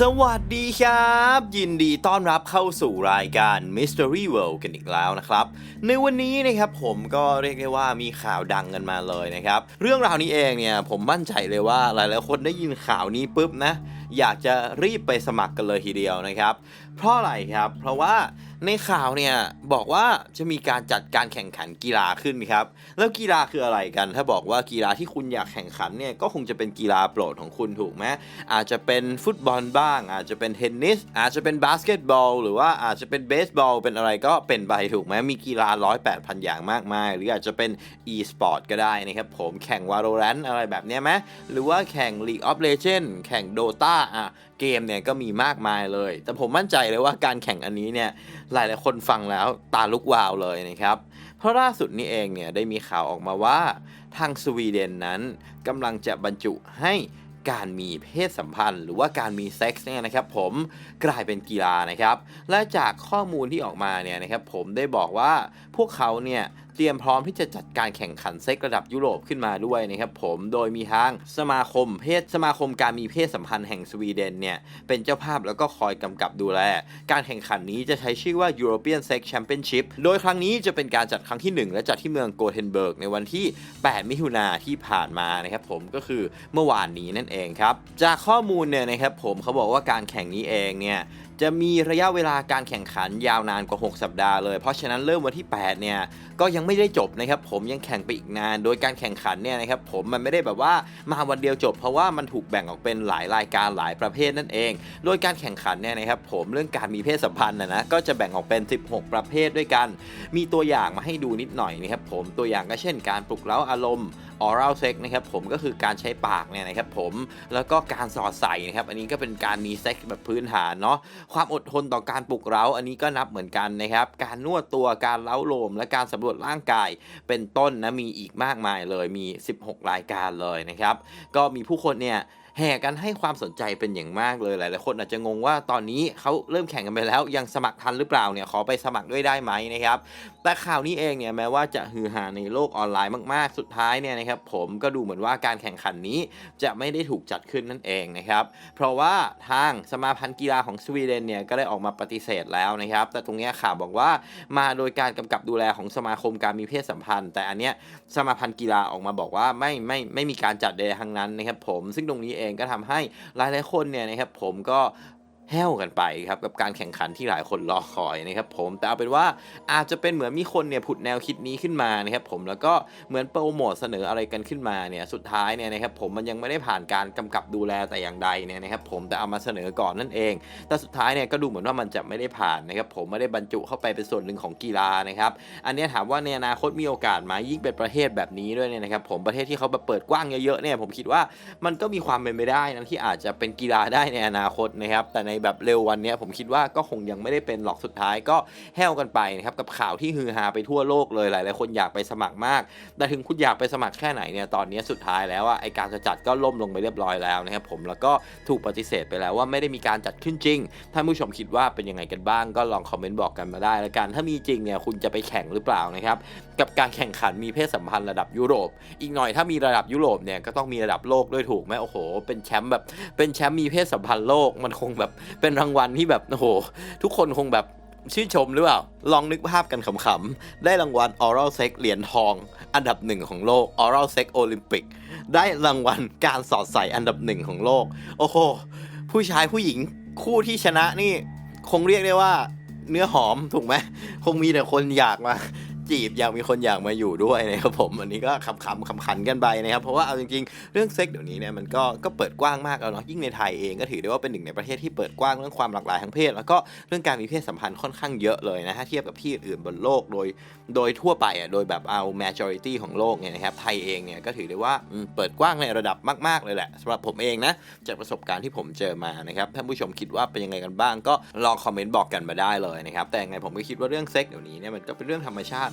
สวัสดีครับ ยินดีต้อนรับเข้าสู่รายการ Mystery World กันอีกแล้วนะครับ ในวันนี้นะครับผมก็เรียกได้ว่ามีข่าวดังกันมาเลยนะครับ เรื่องราวนี้เองเนี่ยผมมั่นใจเลยว่าหลายๆคนได้ยินข่าวนี้ปุ๊บนะ อยากจะรีบไปสมัครกันเลยทีเดียวนะครับ เพราะอะไรครับ เพราะว่าในข่าวเนี่ยบอกว่าจะมีการจัดการแข่งขันกีฬาขึ้นครับ แล้วกีฬาคืออะไรกัน ถ้าบอกว่ากีฬาที่คุณอยากแข่งขันเนี่ยก็คงจะเป็นกีฬาโปรดของคุณถูกไหมอาจจะเป็นฟุตบอลบ้าง อาจจะเป็นเทนนิส อาจจะเป็นบาสเกตบอล หรือว่าอาจจะเป็นเบสบอล เป็นอะไรก็เป็นไปถูกไหมมีกีฬาร้อยแปดพันอย่างมากมาย หรืออาจจะเป็น e-sport ก็ได้นะครับผมแข่ง Valorant อะไรแบบนี้ไหมหรือว่าแข่ง League of Legends แข่ง Dota อะเกมเนี่ยก็มีมากมายเลย แต่ผมมั่นใจเลยว่าการแข่งอันนี้เนี่ยหลายๆคนฟังแล้วตาลุกวาวเลยนะครับ เพราะล่าสุดนี้เองเนี่ยได้มีข่าวออกมาว่าทางสวีเดนนั้นกำลังจะบรรจุให้การมีเพศสัมพันธ์ หรือว่าการมีเซ็กซ์เนี่ยนะครับผมกลายเป็นกีฬานะครับ และจากข้อมูลที่ออกมาเนี่ยนะครับผมได้บอกว่าพวกเขาเนี่ย เตรียมพร้อมที่จะจัดการแข่งขันเซ็กระดับยุโรปขึ้นมาด้วยนะครับผมโดยมีทางสมาคมเพศสมาคมการมีเพศสัมพันธ์แห่งสวีเดนเนี่ยเป็นเจ้าภาพแล้วก็คอยกำกับดูแล การแข่งขันนี้จะใช้ชื่อว่า European Sex Championship โดยครั้งนี้จะเป็นการจัดครั้งที่ 1 และจัดที่เมืองโกเทนเบิร์กในวันที่ 8 มิถุนาที่ผ่านมานะครับผมก็คือเมื่อวานนี้นั่นเองครับ จากข้อมูลเนี่ยนะครับผมเขาบอกว่าการแข่งนี้เองเนี่ยจะมีระยะเวลาการแข่งขันยาวนานกว่า 6 สัปดาห์เลย เพราะฉะนั้นเริ่มวันที่ 8 เนี่ย ก็ยังไม่ได้จบนะครับ ผมยังแข่งไปอีกนาน โดยการแข่งขันเนี่ยนะครับ ผมมันไม่ได้แบบว่ามาวันเดียวจบ เพราะว่ามันถูกแบ่งออกเป็นหลายรายการหลายประเภทนั่นเอง โดยการแข่งขันเนี่ยนะครับ ผมเรื่องการมีเพศสัมพันธ์นะนะ ก็จะแบ่งออกเป็น 16 ประเภทด้วยกัน มีตัวอย่างมาให้ดูนิดหน่อยนะครับ ผม ตัวอย่างก็เช่น การปลุกเร้าอารมณ์ oral sex นะครับผมก็คือการใช้ปากเนี่ยนะครับผมแล้วก็การสอดใส่นะครับอันนี้ก็เป็นการมีเซ็กแบบพื้นฐานเนาะความอดทนต่อการปลุกเร้า อันนี้ก็นับเหมือนกันนะครับการนวดตัวการเล้าโลม และการสำรวจร่างกายเป็นต้นนะมีอีกมากมายเลยมี 16 รายการเลยนะครับก็มีผู้คนเนี่ย แห่กันให้ความสนใจเป็นอย่างมากเลยหลายๆคนอาจจะงงว่าตอนนี้เขาเริ่มแข่งกันไปแล้ว ยังสมัครทันหรือเปล่าเนี่ยขอไปสมัครด้วยได้ไหมนะครับแต่ข่าวนี้เองเนี่ยแม้ว่าจะฮือฮาในโลกออนไลน์มากๆ สุดท้ายเนี่ยนะครับผมก็ดูเหมือนว่าการแข่งขันนี้จะไม่ได้ถูกจัดขึ้นนั่นเองนะครับเพราะว่าทางสมาพันธ์กีฬาของสวีเดนเนี่ยก็ได้ออกมาปฏิเสธแล้วนะครับแต่ตรงนี้ข่าวบอกว่ามาโดยการกำกับดูแลของสมาคมการมีเพศสัมพันธ์ แต่อันเนี้ยสมาพันธ์กีฬาออกมาบอกว่าไม่ไม่ไม่มีการจัดใดทั้งนั้นนะครับผมซึ่งตรงนี้เองก็ทำให้หลายๆคนเนี่ยนะครับผมก็ แห้วกันไปครับกับการแข่งขันที่หลายคนรอคอยนะครับผมแต่เอาเป็นว่าอาจจะเป็นเหมือนมีคนเนี่ยผุดแนวคิดนี้ขึ้นมานะครับผมแล้วก็เหมือนโปรโมทเสนออะไรกันขึ้นมาเนี่ยสุดท้ายเนี่ยนะครับผมมันยังไม่ได้ผ่านการกำกับดูแลแต่อย่างใดเนี่ยนะครับผมแต่เอามาเสนอก่อนนั่นเอง แต่สุดท้ายเนี่ยก็ดูเหมือนว่ามันจะไม่ได้ผ่านนะครับผมไม่ได้บรรจุเข้าไปเป็นส่วนหนึ่งของกีฬานะครับอันนี้ถามว่าในอนาคตมีโอกาสไหมยิ่งเป็นประเทศแบบนี้ด้วยเนี่ยนะครับผมประเทศที่เขาแบบเปิดกว้างเยอะๆเนี่ยผมคิดว่ามันก็มีความเป็นไปได้นะที่อาจจะเป็นกีฬาได้ในอนาคตนะครับแต่ในแบบเร็ววันนี้ผมคิดว่าก็คงยังไม่ได้เป็นหรอกสุดท้ายก็แห้วกันไปนะครับกับข่าวที่ฮือฮาไปทั่วโลกเลยหลายๆคนอยากไปสมัครมาก แต่ถึงคุณอยากไปสมัครแค่ไหนเนี่ยตอนนี้สุดท้ายแล้วอะไอการจะจัดก็ล่มลงไปเรียบร้อยแล้วนะครับผมแล้วก็ถูกปฏิเสธไปแล้วว่าไม่ได้มีการจัดขึ้นจริงท่านผู้ชมคิดว่าเป็นยังไงกันบ้างก็ลองคอมเมนต์บอกกันมาได้แล้วกันถ้ามีจริงเนี่ยคุณจะไปแข่งหรือเปล่านะครับกับการแข่งขันมีเพศสัมพันธ์ระดับยุโรป อีกหน่อยถ้ามีระดับยุโรปเนี่ยก็ต้องมีระดับโลกด้วยถูกไหมโอ้โห เป็นแชมป์แบบเป็นแชมป์มีเพศสัมพันธ์โลกมันคงแบบเป็นรางวัลที่แบบโอ้โห ทุกคนคงแบบชื่นชมหรือเปล่า ลองนึกภาพกันขำๆ ได้รางวัล Oral Sex เหรียญทอง อันดับหนึ่งของโลก Oral Sex Olympic ได้รางวัลการสอดใส่อันดับหนึ่งของโลก โอ้โห ผู้ชายผู้หญิงคู่ที่ชนะนี่ คงเรียกได้ว่าเนื้อหอมถูกไหม คงมีแต่คนอยากมา จีบอยากมีคนอยากมาอยู่ด้วยนะครับผมอันนี้ก็คำคำคำขันกันไปนะครับ เพราะว่าเอาจริงๆ เรื่องเซ็กเดี๋ยวนี้เนี่ยมันก็ก็เปิดกว้างมากแล้วเนาะยิ่งในไทยเองก็ถือได้ว่าเป็นหนึ่งในประเทศที่เปิดกว้างเรื่องความหลากหลายทางเพศ แล้วก็เรื่องการมีเพศสัมพันธ์ค่อนข้างเยอะเลยนะถ้าเทียบกับที่อื่นบนโลกโดย โดยทั่วไปอะโดยแบบเอา majority ของโลกเนี่ยนะครับไทยเองเนี่ยก็ถือได้ว่าเปิดกว้างในระดับมาก ๆเลยแหละสำหรับผมเองนะจากประสบการณ์ที่ผมเจอมานะครับท่านผู้ชมคิดว่าเป็นยังไงกันบ้าง ก็ลองคอมเมนต์บอกกันมาได้เลยนะครับแต่ยังไงผมก็คิดว่าเรื่องเซ็กเดี๋ยวนี้เนี่ยมันก็เป็นเรื่องธรรมชาติ